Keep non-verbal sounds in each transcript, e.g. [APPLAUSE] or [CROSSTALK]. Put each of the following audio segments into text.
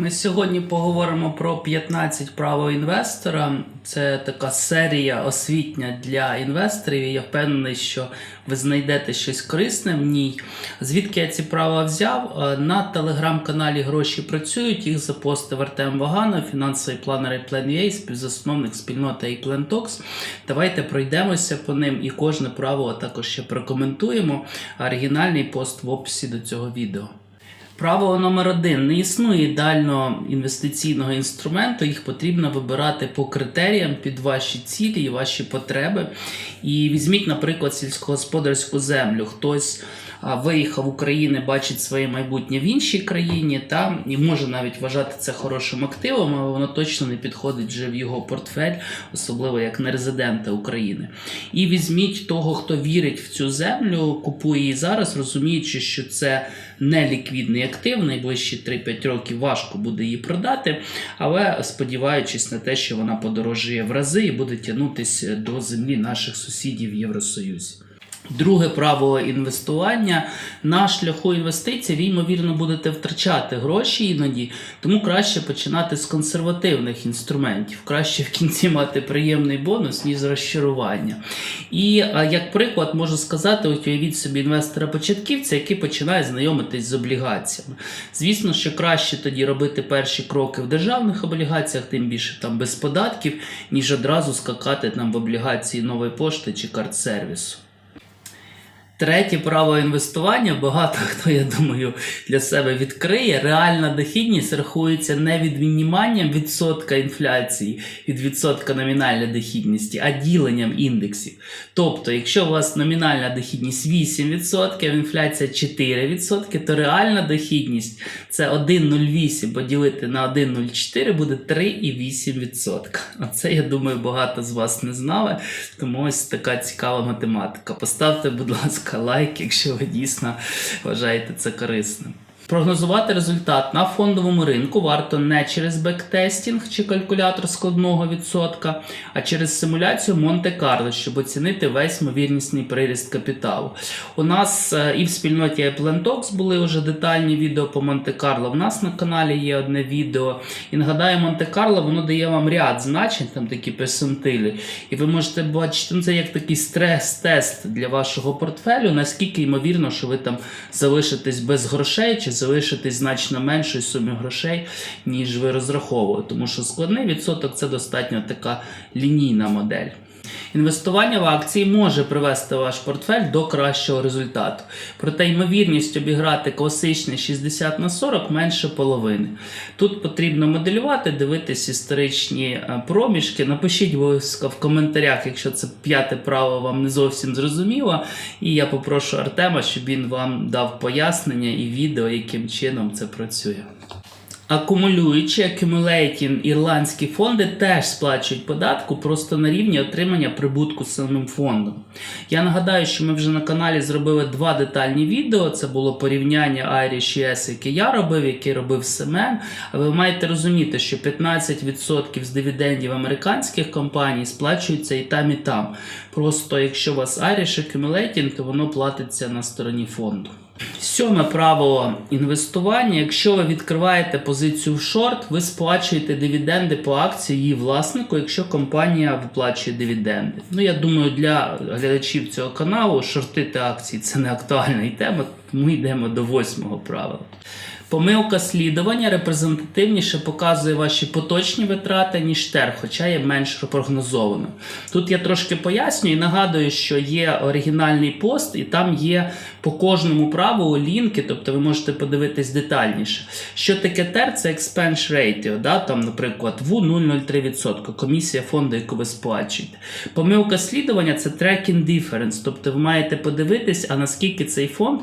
Ми сьогодні поговоримо про 15 правил інвестора. Це така серія освітня для інвесторів. і Я впевнений, що ви знайдете щось корисне в ній. Звідки я ці правила взяв? Е, На телеграм-каналі Гроші працюють. Їх запостив Артем Ваганов, фінансовий планер iPlan.ua, співзасновник спільноти iPlan Talks. Давайте пройдемося по ним і кожне правило також ще прокоментуємо. Оригінальний пост в описі до цього відео. Правило номер один. Не існує ідеального інвестиційного інструменту, їх потрібно вибирати по критеріям під ваші цілі і ваші потреби. І візьміть, наприклад, сільськогосподарську землю. Хтось виїхав в Україну, бачить своє майбутнє в іншій країні, та і може навіть вважати це хорошим активом, але воно точно не підходить вже в його портфель, особливо як нерезидента України. І візьміть того, хто вірить в цю землю, купує її зараз, розуміючи, що це не ліквідний актив, найближчі 3-5 років важко буде її продати, але сподіваючись на те, що вона подорожує в рази і буде тягнутися до землі наших сусідів в Євросоюзі. Друге правило інвестування на шляху інвестицій, ви ймовірно будете втрачати гроші іноді, тому краще починати з консервативних інструментів. Краще в кінці мати приємний бонус, ніж розчарування. І як приклад можу сказати, от уявіть собі інвестора-початківця, який починає знайомитись з облігаціями. Звісно, що краще тоді робити перші кроки в державних облігаціях, тим більше там без податків, ніж одразу скакати там в облігації нової пошти чи картсервісу. Третє право інвестування багато хто, я думаю, для себе відкриє. Реальна дохідність рахується не від відніманням відсотка інфляції від відсотка номінальної дохідності, а діленням індексів. Тобто, якщо у вас номінальна дохідність 8%, а інфляція 4%, то реальна дохідність це 1,08 поділити на 1,04 буде 3,8%. Оце, я думаю, багато з вас не знали, тому ось така цікава математика. Поставте, будь ласка лайк, якщо ви дійсно вважаєте це корисним. Прогнозувати результат на фондовому ринку варто не через бектестінг чи калькулятор складного відсотка, а через симуляцію Монте-Карло, щоб оцінити весь ймовірнісний приріст капіталу. У нас е, і в спільноті Talks були вже детальні відео по Монте-Карло. В нас на каналі є одне відео. І нагадаю, Монте-Карло воно дає вам ряд значень, там такі персентилі. І ви можете бачити, ну, це як такий стрес-тест для вашого портфелю, наскільки ймовірно, що ви там залишитесь без грошей чи залишитись значно меншої сумі грошей, ніж ви розраховували. Тому що складний відсоток це достатньо така лінійна модель. Інвестування в акції може привести ваш портфель до кращого результату. Проте ймовірність обіграти класичний 60 на 40 менше половини. Тут потрібно моделювати, дивитись історичні е, проміжки. Напишіть ласка, в коментарях, якщо це п'яте право вам не зовсім зрозуміло. І я попрошу Артема, щоб він вам дав пояснення і відео, яким чином це працює. Акумулюючі accumulating ірландські фонди теж сплачують податку просто на рівні отримання прибутку самим фондом. Я нагадаю, що ми вже на каналі зробили два детальні відео. Це було порівняння Irish US, яке я робив, яке робив Семен. А ви маєте розуміти, що 15% з дивідендів американських компаній сплачуються і там, і там. Просто якщо у вас Irish Accumulating, то воно платиться на стороні фонду. Сьоме правило інвестування. Якщо ви відкриваєте позицію в шорт, ви сплачуєте дивіденди по акції її власнику, якщо компанія виплачує дивіденди. Ну, я думаю, для глядачів цього каналу шортити акції це не актуальна тема, тому йдемо до восьмого правила. Помилка слідування репрезентативніше показує ваші поточні витрати, ніж тер, хоча є менш прогнозовано. Тут я трошки пояснюю і нагадую, що є оригінальний пост, і там є по кожному правилу лінки, тобто ви можете подивитись детальніше. Що таке тер? Це expense ratio, да? там, наприклад, в 0,03%, комісія фонду, яку ви сплачуєте. Помилка слідування це tracking difference, тобто ви маєте подивитись, а наскільки цей фонд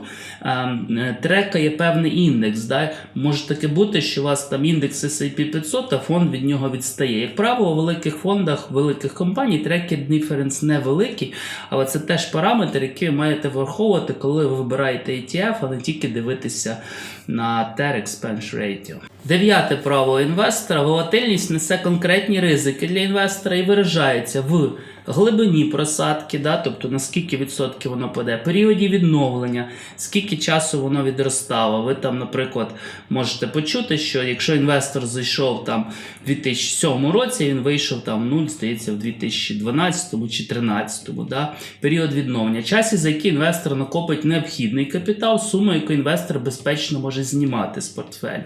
трекає певний індекс. Да? Може таке бути, що у вас там індекс S&P 500, а фонд від нього відстає. Як правило, у великих фондах, великих компаній трекер диференс невеликий, але це теж параметр, який ви маєте враховувати, коли ви вибираєте ETF, а не тільки дивитися на TER Expense Ratio. Дев'яте правило інвестора. Волатильність несе конкретні ризики для інвестора і виражається в глибині просадки, да, тобто на скільки відсотків воно паде, періоді відновлення, скільки часу воно відростало. Ви там, наприклад, можете почути, що якщо інвестор зайшов там в 2007 році, він вийшов там нуль, здається, в 2012 чи 2013. Да? Період відновлення. Часі, за який інвестор накопить необхідний капітал, суму, яку інвестор безпечно може знімати з портфелю.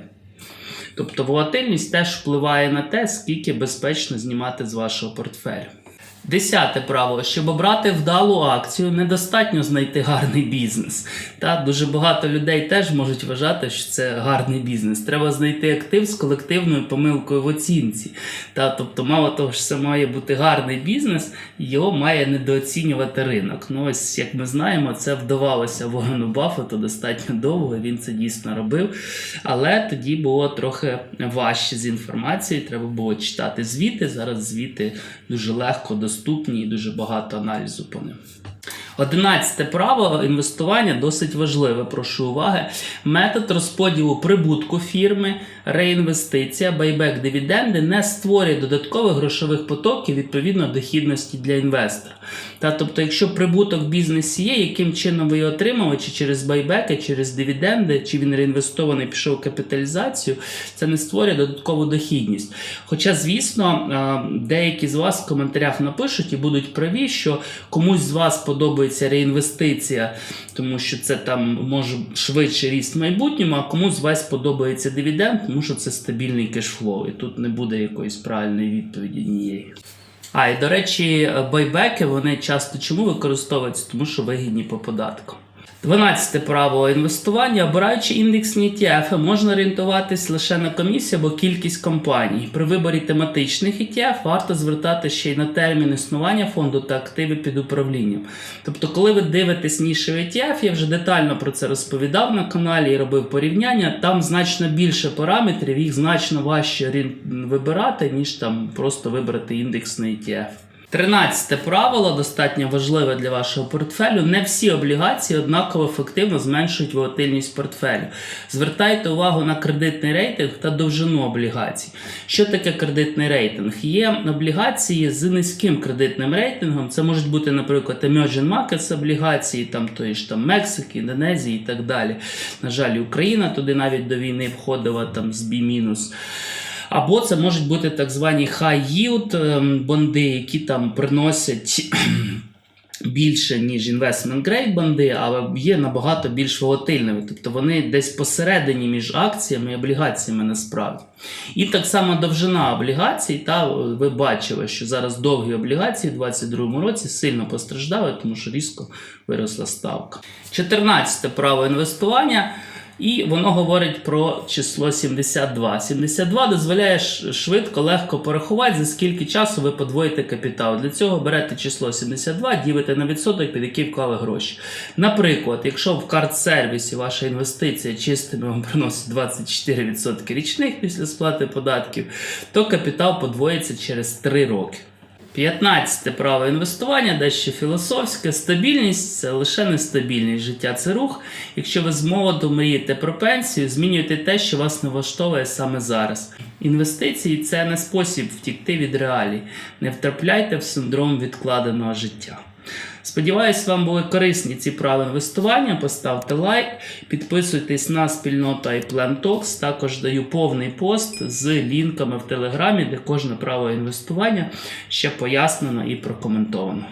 Тобто волатильність теж впливає на те, скільки безпечно знімати з вашого портфелю. Десяте правило. Щоб обрати вдалу акцію, недостатньо знайти гарний бізнес. Та дуже багато людей теж можуть вважати, що це гарний бізнес. Треба знайти актив з колективною помилкою в оцінці. Та, тобто, мало того, що це має бути гарний бізнес, його має недооцінювати ринок. Ну ось як ми знаємо, це вдавалося Ворену Баффету достатньо довго. Він це дійсно робив. Але тоді було трохи важче з інформацією. Треба було читати звіти. Зараз звіти дуже легко доступні і дуже багато аналізу по ним. Одинадцяте правило інвестування досить важливе. Прошу уваги. Метод розподілу прибутку фірми, реінвестиція, байбек, дивіденди не створює додаткових грошових потоків відповідно дохідності для інвестора. Та, тобто, якщо прибуток в бізнесі є, яким чином ви його отримали, чи через байбеки, через дивіденди, чи він реінвестований пішов в капіталізацію, це не створює додаткову дохідність. Хоча, звісно, е, деякі з вас в коментарях напишуть і будуть праві, що комусь з вас подобається реінвестиція, тому що це там може швидше ріст в майбутньому, а комусь з вас подобається дивіденд, тому що це стабільний кешфлоу. І тут не буде якоїсь правильної відповіді нієї. А, і до речі, байбеки вони часто чому використовуються? Тому що вигідні по податку. 12 правило інвестування. Обираючи індексні ETF, можна орієнтуватись лише на комісію або кількість компаній. При виборі тематичних ETF варто звертати ще й на термін існування фонду та активи під управлінням. Тобто, коли ви дивитесь нішевий ETF, я вже детально про це розповідав на каналі і робив порівняння. Там значно більше параметрів, їх значно важче вибирати, ніж там просто вибрати індексний ETF. Тринадцяте правило достатньо важливе для вашого портфелю. Не всі облігації однаково ефективно зменшують волатильність портфелю. Звертайте увагу на кредитний рейтинг та довжину облігацій. Що таке кредитний рейтинг? Є облігації з низьким кредитним рейтингом. Це можуть бути, наприклад, emerging markets облігації, там тої ж там Мексики, Індонезії і так далі. На жаль, Україна туди навіть до війни входила там з B-. Або це можуть бути так звані high yield ем, бонди, які там приносять [CLEARS THROAT] більше, ніж investment grade бонди, але є набагато більш волатильними. Тобто вони десь посередині між акціями і облігаціями насправді. І так само довжина облігацій. Та ви бачили, що зараз довгі облігації в 2022 році сильно постраждали, тому що різко виросла ставка. 14 право інвестування. І воно говорить про число 72. 72 дозволяє швидко, легко порахувати, за скільки часу ви подвоїте капітал. Для цього берете число 72, ділите на відсоток, під який вклали гроші. Наприклад, якщо в карт-сервісі ваша інвестиція чистими вам приносить 24% річних після сплати податків, то капітал подвоїться через 3 роки. 15 право інвестування, дещо філософське. Стабільність це лише нестабільність. Життя це рух. Якщо ви з молоду мрієте про пенсію, змінюйте те, що вас не влаштовує саме зараз. Інвестиції це не спосіб втікти від реалій. Не втрапляйте в синдром відкладеного життя. Сподіваюсь, вам були корисні ці правила інвестування. Поставте лайк, підписуйтесь на спільноту iPlan Talks. Також даю повний пост з лінками в телеграмі, де кожне право інвестування ще пояснено і прокоментовано.